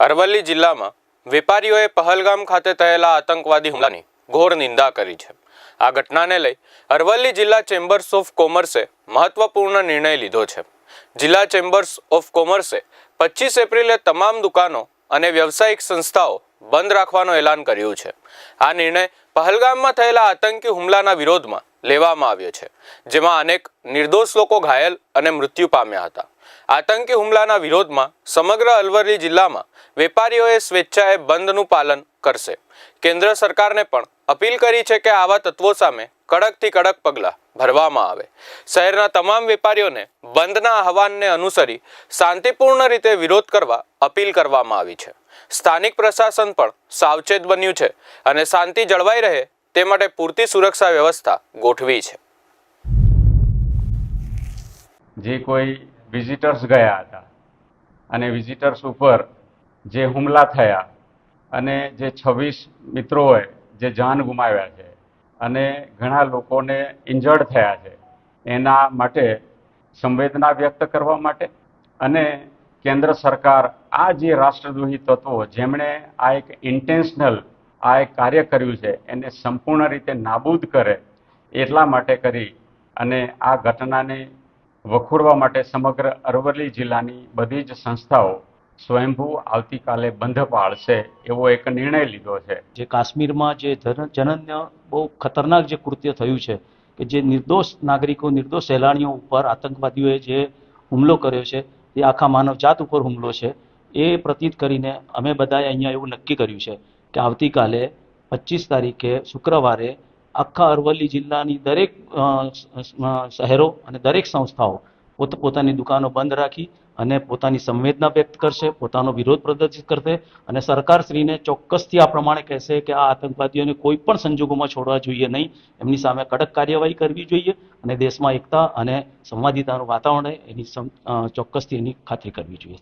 અરવલ્લી જિલ્લામાં વેપારીઓએ પહલગામ ખાતે થયેલા આતંકવાદી હુમલાની ઘોર નિંદા કરી છે. આ ઘટનાને લઈ અરવલ્લી જિલ્લા ચેમ્બર્સ ઓફ કોમર્સે મહત્વપૂર્ણ નિર્ણય લીધો છે. જિલ્લા ચેમ્બર્સ ઓફ કોમર્સે પચીસ એપ્રિલે તમામ દુકાનો અને વ્યવસાયિક સંસ્થાઓ બંધ રાખવાનું એલાન કર્યું છે. આ નિર્ણય પહલગામમાં થયેલા આતંકી હુમલાના વિરોધમાં લેવામાં આવ્યો છે, જેમાં અનેક નિર્દોષ લોકો ઘાયલ અને મૃત્યુ પામ્યા હતા. આતંકી હુમલાના વિરોધમાં સમગ્ર અલવરલી જિલ્લામાં વેપારીઓએ સ્વેચ્છાએ બંધનું પાલન કરશે. કેન્દ્ર સરકારને પણ અપીલ કરી છે કે આવા તત્વો સામે કડકથી કડક પગલાં ભરવામાં આવે. શહેરના તમામ વેપારીઓને બંધના આહવાનને અનુસરી શાંતિપૂર્ણ રીતે વિરોધ કરવા અપીલ કરવામાં આવી છે. સ્થાનિક પ્રશાસન પણ સાવચેત બન્યું છે અને શાંતિ જળવાઈ રહે તે માટે પૂરતી સુરક્ષા વ્યવસ્થા ગોઠવી છે. જે કોઈ વિઝિટર્સ ગયા હતા. અને વિઝિટર્સ ઉપર જે હુમલા થયા અને જે છવ્વીસ મિત્રોએ જે જાન ગુમાવ્યા છે અને ઘણા લોકોને ઇન્જર્ડ થયા છે, એના માટે સંવેદના વ્યક્ત કરવા માટે અને કેન્દ્ર સરકાર આ જે રાષ્ટ્રદ્રોહી તત્વો જેમણે આ એક ઇન્ટેન્શનલ આ એક કાર્ય કર્યું છે, એને સંપૂર્ણ રીતે નાબૂદ કરે એટલા માટે કરી અને આ ઘટનાને વખોડવા માટે સમગ્ર અરવલ્લી જિલ્લાની બધી જ સંસ્થાઓ સ્વયંભૂ આવતીકાલે બંધ પાળશે એવો એક નિર્ણય લીધો છે. જે કાશ્મીરમાં જે જન- જનન્ય બહુ ખતરનાક જે કૃત્ય થયું છે કે જે નિર્દોષ નાગરિકો, નિર્દોષ સહેલાણીઓ ઉપર આતંકવાદીઓએ જે હુમલો કર્યો છે, એ આખા માનવજાત ઉપર હુમલો છે, એ પ્રતીત કરીને અમે બધાએ અહીંયા એવું નક્કી કર્યું છે કે આવતીકાલે પચીસ તારીખે શુક્રવારે આખા અરવલ્લી જિલ્લાની દરેક શહેરો અને દરેક સંસ્થાઓ પોત, પોતાની દુકાનો બંધ રાખી અને પોતાની સંવેદના વ્યક્ત કરશે, પોતાનો વિરોધ પ્રદર્શિત કરશે અને સરકારશ્રીને ચોક્કસથી આ પ્રમાણે કહેશે કે આ આતંકવાદીઓને કોઈ પણ સંજોગોમાં છોડવા જોઈએ નહીં. એમની સામે કડક કાર્યવાહી કરવી જોઈએ અને દેશમાં એકતા અને સંવાદિતાનું વાતાવરણ એની ચોક્કસથી એની ખાતરી કરવી જોઈએ.